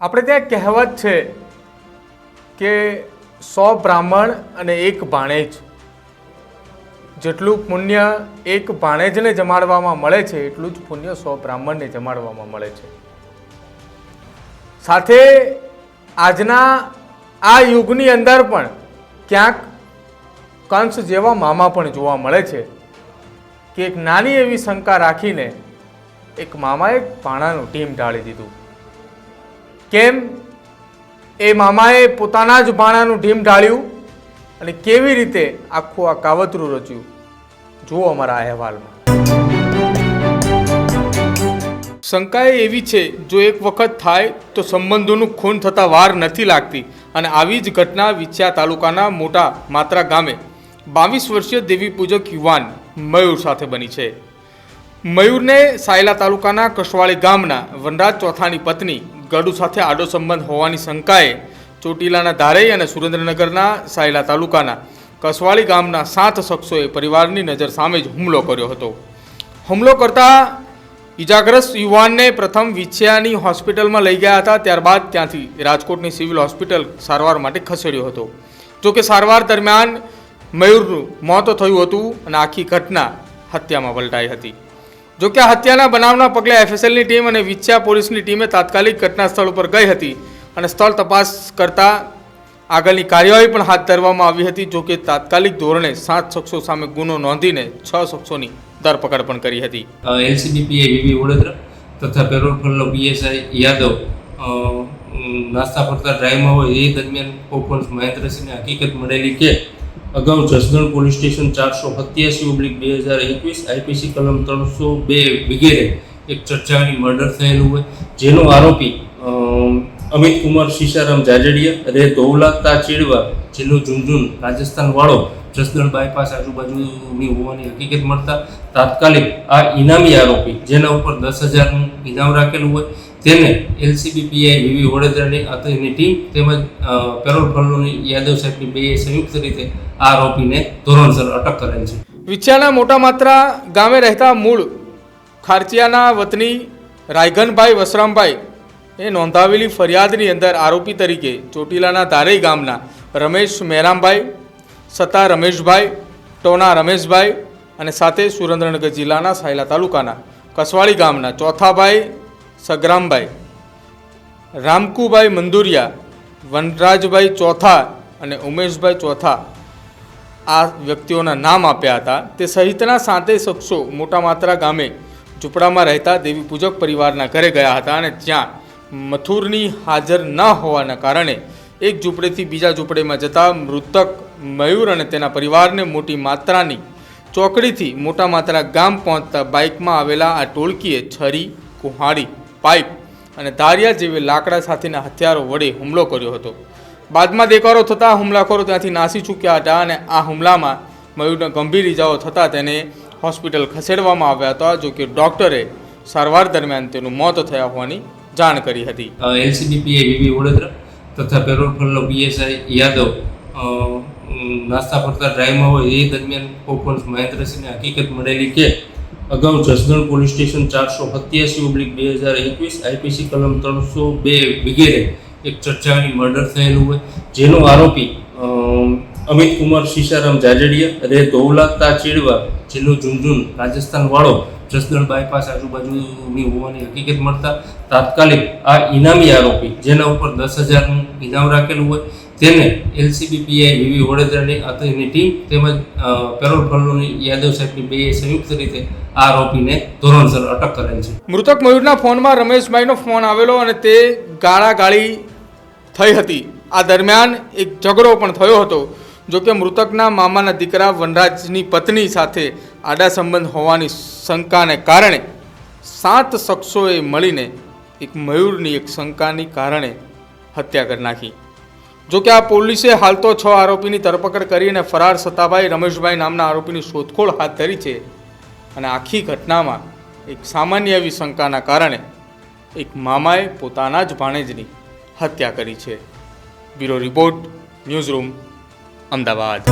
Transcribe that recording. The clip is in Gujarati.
આપણે ત્યાં કહેવત છે કે સો બ્રાહ્મણ અને એક ભાણેજ. જેટલું પુણ્ય એક ભાણેજને જમાડવામાં મળે છે, એટલું જ પુણ્ય સો બ્રાહ્મણને જમાડવામાં મળે છે. સાથે આજના આ યુગની અંદર પણ ક્યાંક કંસ જેવા મામા પણ જોવા મળે છે કે એક નાની એવી શંકા રાખીને એક મામાએ પાણાનું ટીમ ઢાળી દીધું. કેમ? એ મામાએ પોતાના જ ભાણાનું ઢીમ ઢાળ્યું અને કેવી રીતે આખું આ કાવતરું રચ્યું? જુઓ અમારા અહેવાલમાં. શંકા એવી છે, જો એક વખત થાય તો સંબંધોનું ખૂન થતાં વાર નથી લાગતી અને આવી જ ઘટના વિછ્યા તાલુકાના મોટા માત્રા ગામે બાવીસ વર્ષીય દેવી પૂજક યુવાન મયુર સાથે બની છે. મયુરને સાયલા તાલુકાના કસવાળી ગામના વનરાજ ચોથાની પત્ની ગડુ સાથે આડો સંબંધ હોવાની શંકાએ ચોટીલાના ધારઈ અને સુરેન્દ્રનગરના સાયલા તાલુકાના કસવાળી ગામના સાત શખ્સોએ પરિવારની નજર સામે જ હુમલો કર્યો હતો. હુમલો કરતા ઈજાગ્રસ્ત યુવાનને પ્રથમ વિછિયાની હોસ્પિટલમાં લઈ ગયા હતા, ત્યારબાદ ત્યાંથી રાજકોટની સિવિલ હોસ્પિટલ સારવાર માટે ખસેડ્યો હતો. જોકે સારવાર દરમિયાન મયુરનું મોત થયું હતું અને આખી ઘટના હત્યામાં પલટાઈ હતી. જોકે હત્યાના બનાવના પગલે એફએસએલની ટીમ અને વિછ્યા પોલીસની ટીમે તાત્કાલિક ઘટના સ્થળ ઉપર ગઈ હતી અને સ્થળ તપાસ કરતા આગળની કાર્યવાહી પણ હાથ ધરવામાં આવી હતી જોકે તાત્કાલિક ધોરણે સાત શખ્સો સામે ગુનો નોંધીને છ શખ્સોની ધરપકડ પણ કરી હતી. એલસીબીપીએ વીવી વડોદરા તથા પેરોલ ફરલો પીએસઆઈ, યાદવ નાસ્તા ફરતા ડ્રાઈવમાં હોય એ દરમિયાન પોપન્સ મહેન્દ્રસિંહને હકીકત મળેલી કે અગાઉ જસદણ પોલીસ સ્ટેશન ચારસો સત્યાસી ઓબ્લિક બે હજાર એકવીસ આઈપીસી કલમ ત્રણસો બે વગેરે એક ચર્ચાની મર્ડર થયેલું હોય. જેનો આરોપી અમિત કુમાર સીસારામ જાજડિયા રે ધોવલાતા ચેડવા જિલ્લો ઝુંઝુન રાજસ્થાન વાળો જસદણ બાયપાસ આજુબાજુની હોવાની હકીકત મળતા તાત્કાલિક આ ઇનામી આરોપી, જેના ઉપર દસ હજારનું ઇનામ રાખેલું હોય. તેને એલસીબીપીઆઈ વીવી વડોદરાની અતિની ટીમ તેમજ પેરોલ ફલ્લોની યાદવ સાહેબની બે સંયુક્ત રીતે આરોપીને ધોરણસર અટક કરેલ છે. વિછાના મોટા માત્રા ગામે રહેતા મૂળ ખારચિયાના વતની રાયઘનભાઈ વસરામભાઈ એ નોંધાવેલી ફરિયાદની અંદર આરોપી તરીકે ચોટીલાના ધારઈ ગામના રમેશ મહેરામભાઈ સતા રમેશભાઈ, ટોના રમેશભાઈ અને સાથે સુરેન્દ્રનગર જિલ્લાના સાયલા તાલુકાના કસવાળી ગામના ચોથાભાઈ સગ્રામભાઈ. રામકુભાઈ મંદુરિયા, વનરાજભાઈ ચોથા અને ઉમેશભાઈ ચોથા આ વ્યક્તિઓના નામ આપ્યા હતા. તે સહિતના સાતેય શખ્સો મોટા માત્રા ગામે ઝૂંપડામાં રહેતા દેવી પૂજક પરિવારના ઘરે ગયા હતા અને ત્યાં મથુરની હાજર ન હોવાના કારણે એક ઝૂંપડેથી બીજા ઝૂંપડેમાં જતા મૃતક મયુર અને તેના પરિવારને મોટી માત્રાની ચોકડીથી મોટા માત્રા ગામ પહોંચતા બાઇકમાં આવેલા આ ટોળકીએ છરી કુહાડી પાઇપ અને ધારિયા જેવી લાકડા સાથેના હથિયારો વડે હુમલો કર્યો હતો. બાદમાં દેકારો થતાં હુમલાખોરો ત્યાંથી નાસી ચૂક્યા હતા અને આ હુમલામાં મયુરને ગંભીર ઇજાઓ થતાં તેને હોસ્પિટલ ખસેડવામાં આવ્યા હતા, જો કે ડૉક્ટરે સારવાર દરમિયાન તેનું મોત થયા હોવાની જાણ કરી હતી. એલસીબીપીએ વીવી વડોદરા તથા પેરોલ ફરલો પીએસઆઈ, યાદવ નાસ્તા ફરતા ડ્રાઈવમાં હોય એ દરમિયાન પોપન્સ મહેન્દ્રસિંહને હકીકત મળેલી કે અગાઉ જસદણ પોલીસ સ્ટેશન ચારસો સત્યાસી ઓબ્લિક બે હજાર એકવીસ આઈપીસી કલમ ત્રણસો બે વગેરે એક ચર્ચાની મર્ડર થયેલું હોય. જેનો આરોપી અમિત કુમાર સીસારામ જાજડિયા રે ધોવલાતા ચેડવા જિલ્લો ઝુંઝુન રાજસ્થાન વાળો જસદણ બાયપાસ આજુબાજુની હોવાની હકીકત મળતા તાત્કાલિક આ ઇનામી આરોપી, જેના ઉપર દસ હજારનું ઇનામ રાખેલું હોય. તેને એલસીબીપીઆઈ વીવી વડોદરાની અત્રેની ટીમ તેમજ પેરોલ ફલ્લોની યાદવ સાહેબની બે સંયુક્ત રીતે આરોપીને ધોરણસર અટક કરેલ છે. મૃતક મયુરના ફોનમાં રમેશભાઈનો ફોન આવેલો અને તે ગાળાગાળી થઈ હતી. આ દરમિયાન એક ઝઘડો પણ થયો હતો, જો કે મૃતકના મામાના દીકરા વનરાજની પત્ની સાથે આડા સંબંધ હોવાની શંકાને કારણે સાત શખ્સોએ મળીને એક મયુરની એક શંકાની કારણે હત્યા કરી નાખી. જો કે આ પોલીસે હાલ તો છ આરોપીની ધરપકડ કરીને ફરાર સતાભાઈ રમેશભાઈ નામના આરોપીની શોધખોળ હાથ ધરી છે. અને આખી ઘટનામાં એક સામાન્ય એવી શંકાના કારણે એક મામાએ પોતાના જ ભાણેજની હત્યા કરી છે. Bureau report news room Ahmedabad.